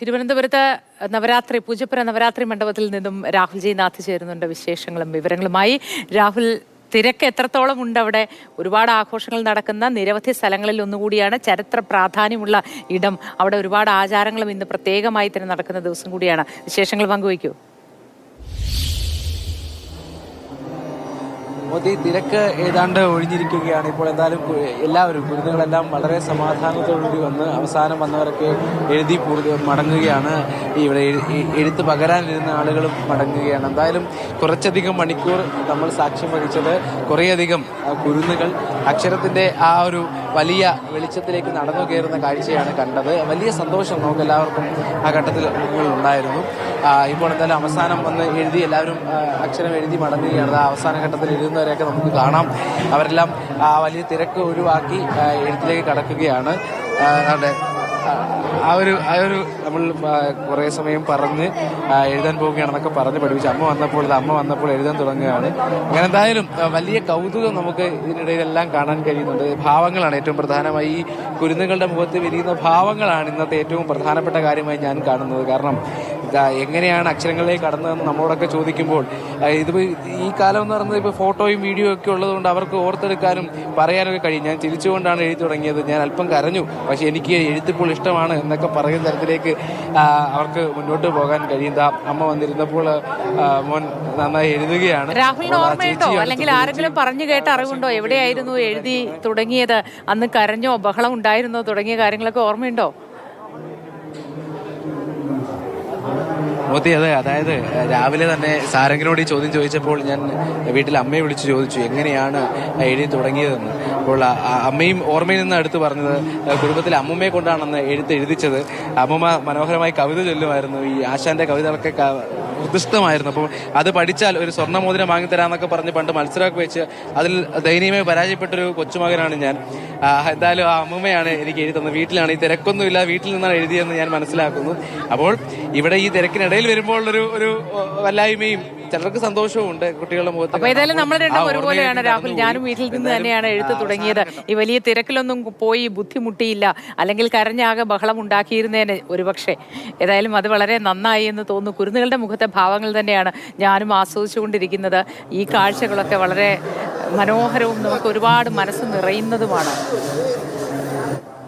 തിരുവനന്തപുരത്ത് നവരാത്രി പൂജപ്പുര നവരാത്രി മണ്ഡപത്തിൽ നിന്നും രാഹുൽ ജി നാഥ് ചേരുന്നുണ്ട്. വിശേഷങ്ങളും വിവരങ്ങളുമായി. രാഹുൽ തിരക്ക് എത്രത്തോളം ഉണ്ട് അവിടെ? ഒരുപാട് ആഘോഷങ്ങൾ നടക്കുന്ന നിരവധി സ്ഥലങ്ങളിൽ ഒന്നുകൂടിയാണ് ചരിത്ര പ്രാധാന്യമുള്ള ഇടം. അവിടെ ഒരുപാട് ആചാരങ്ങളും ഇന്ന് പ്രത്യേകമായി തന്നെ നടക്കുന്ന ദിവസം കൂടിയാണ്. വിശേഷങ്ങൾ പങ്കുവയ്ക്കൂ. മോദി തിരക്ക് ഏതാണ്ട് ഒഴിഞ്ഞിരിക്കുകയാണ്. ഇപ്പോൾ എന്തായാലും എല്ലാവരും കുരുന്നുകളെല്ലാം വളരെ സമാധാനത്തോടുകൂടി വന്ന് അവസാനം വന്നവരൊക്കെ എഴുതി പൂർത്തി മടങ്ങുകയാണ്. ഇവിടെ എഴുത്ത് പകരാനിരുന്ന ആളുകളും മടങ്ങുകയാണ്. എന്തായാലും കുറച്ചധികം മണിക്കൂർ നമ്മൾ സാക്ഷ്യം വഹിച്ചത് കുറേയധികം കുരുന്നുകൾ അക്ഷരത്തിന്റെ ആ ഒരു വലിയ വെളിച്ചത്തിലേക്ക് നടന്നു കയറുന്ന കാഴ്ചയാണ് കണ്ടത്. വലിയ സന്തോഷം നമുക്ക് എല്ലാവർക്കും ആ ഘട്ടത്തിൽ ഉണ്ടായിരുന്നു. ഇപ്പോൾ എന്തായാലും അവസാനം വന്ന് എഴുതി എല്ലാവരും അക്ഷരം എഴുതി മടങ്ങുകയാണ്. ആ അവസാന ഘട്ടത്തിൽ എഴുതുന്നവരെയൊക്കെ നമുക്ക് കാണാം. അവരെല്ലാം ആ വലിയ തിരക്ക് ഒഴിവാക്കി എഴുത്തിലേക്ക് കടക്കുകയാണ്. അതെ ആ, ഒരു ആ ഒരു നമ്മൾ കുറെ സമയം പറഞ്ഞ് എഴുതാൻ പോവുകയാണെന്നൊക്കെ പറഞ്ഞ് പഠിപ്പിച്ചു അമ്മ വന്നപ്പോൾ ഇത് അമ്മ വന്നപ്പോൾ എഴുതാൻ തുടങ്ങുകയാണ്. അങ്ങനെ എന്തായാലും വലിയ കൗതുകം നമുക്ക് ഇതിനിടയിലെല്ലാം കാണാൻ കഴിയുന്നുണ്ട്. ഭാവങ്ങളാണ് ഏറ്റവും പ്രധാനമായി. ഈ കുരുന്നുകളുടെ മുഖത്ത് വിരിയുന്ന ഭാവങ്ങളാണ് ഇന്നത്തെ ഏറ്റവും പ്രധാനപ്പെട്ട കാര്യമായി ഞാൻ കാണുന്നത്. കാരണം എങ്ങനെയാണ് അക്ഷരങ്ങളിലേക്ക് കടന്നതെന്ന് നമ്മളോടൊക്കെ ചോദിക്കുമ്പോൾ ഇത് ഈ കാലം എന്ന് പറയുന്നത് ഇപ്പോൾ ഫോട്ടോയും വീഡിയോ ഒക്കെ ഉള്ളതുകൊണ്ട് അവർക്ക് ഓർത്തെടുക്കാനും പറയാനൊക്കെ കഴിയും. ഞാൻ ചിരിച്ചുകൊണ്ടാണ് എഴുതി തുടങ്ങിയത്. ഞാൻ അല്പം കരഞ്ഞു. പക്ഷെ എനിക്ക് എഴുത്തിപ്പോൾ ഇഷ്ടമാണ് എന്നൊക്കെ പറയുന്ന തരത്തിലേക്ക് അവർക്ക് മുന്നോട്ട് പോകാൻ കഴിയും. ദാ അമ്മ വന്നിരുന്നപ്പോൾ മോൻ നന്നായി എഴുതുകയാണ്. രാഹുലിന് ഓർമ്മയുണ്ടോ? അല്ലെങ്കിൽ ആരെങ്കിലും പറഞ്ഞു കേട്ട അറിവുണ്ടോ? എവിടെയായിരുന്നു എഴുതി തുടങ്ങിയത്? അന്ന് കരഞ്ഞോ ബഹളം ഉണ്ടായിരുന്നോ? തുടങ്ങിയ കാര്യങ്ങളൊക്കെ ഓർമ്മയുണ്ടോ? മോത്തി അതെ അതായത് രാവിലെ തന്നെ സാരംഗിനോട് ഈ ചോദ്യം ചോദിച്ചപ്പോൾ ഞാൻ വീട്ടിൽ അമ്മയെ വിളിച്ച് ചോദിച്ചു എങ്ങനെയാണ് എഴുതി തുടങ്ങിയതെന്ന്. അപ്പോൾ അമ്മയും ഓർമ്മയിൽ നിന്ന് അടുത്ത് പറഞ്ഞത് കുടുംബത്തിലെ അമ്മൂമ്മയെ കൊണ്ടാണെന്ന് എഴുത്ത് എഴുതിച്ചത്. അമ്മുമ്മ മനോഹരമായി കവിത ചൊല്ലുമായിരുന്നു. ഈ ആശാന്റെ കവിതകളൊക്കെ ഉദ്ദിഷ്ടമായിരുന്നു. അപ്പോൾ അത് പഠിച്ചാൽ ഒരു സ്വർണമോതിരം വാങ്ങിത്തരാന്നൊക്കെ പറഞ്ഞ് പണ്ട് മത്സരമൊക്കെ വെച്ച് അതിൽ ദയനീയമായി പരാജയപ്പെട്ടൊരു കൊച്ചുമകനാണ് ഞാൻ. എന്തായാലും ആ അമ്മൂമ്മയാണ് എനിക്ക് എഴുതി തന്നത്. വീട്ടിലാണ്. ഈ തിരക്കൊന്നുമില്ല. വീട്ടിൽ നിന്നാണ് എഴുതിയതെന്ന് ഞാൻ മനസ്സിലാക്കുന്നു. അപ്പോൾ ഇവിടെ ഈ തിരക്കിനിടയിൽ വരുമ്പോൾ ഒരു ഒരു വല്ലായ്മയും ചിലർക്ക് സന്തോഷവും ഉണ്ട് കുട്ടികളുടെ മുഖത്ത് അപ്പൊ ഏതായാലും നമ്മൾ. രണ്ടും ഒരുപോലെയാണ് രാഹുൽ. ഞാനും വീട്ടിൽ നിന്ന് തന്നെയാണ് എഴുത്ത് തുടങ്ങിയത്. ഈ വലിയ തിരക്കിലൊന്നും പോയി ബുദ്ധിമുട്ടിയില്ല. അല്ലെങ്കിൽ കരഞ്ഞാകെ ബഹളം ഉണ്ടാക്കിയിരുന്നേനെ ഒരുപക്ഷെ. ഏതായാലും അത് വളരെ നന്നായി എന്ന് തോന്നുന്നു. കുരുന്നുകളുടെ മുഖത്തെ ഭാവങ്ങൾ തന്നെയാണ് ഞാനും ആസ്വദിച്ചുകൊണ്ടിരിക്കുന്നത്. ഈ കാഴ്ചകളൊക്കെ വളരെ മനോഹരവും നമുക്ക് ഒരുപാട് മനസ്സ് നിറയുന്നതുമാണ്.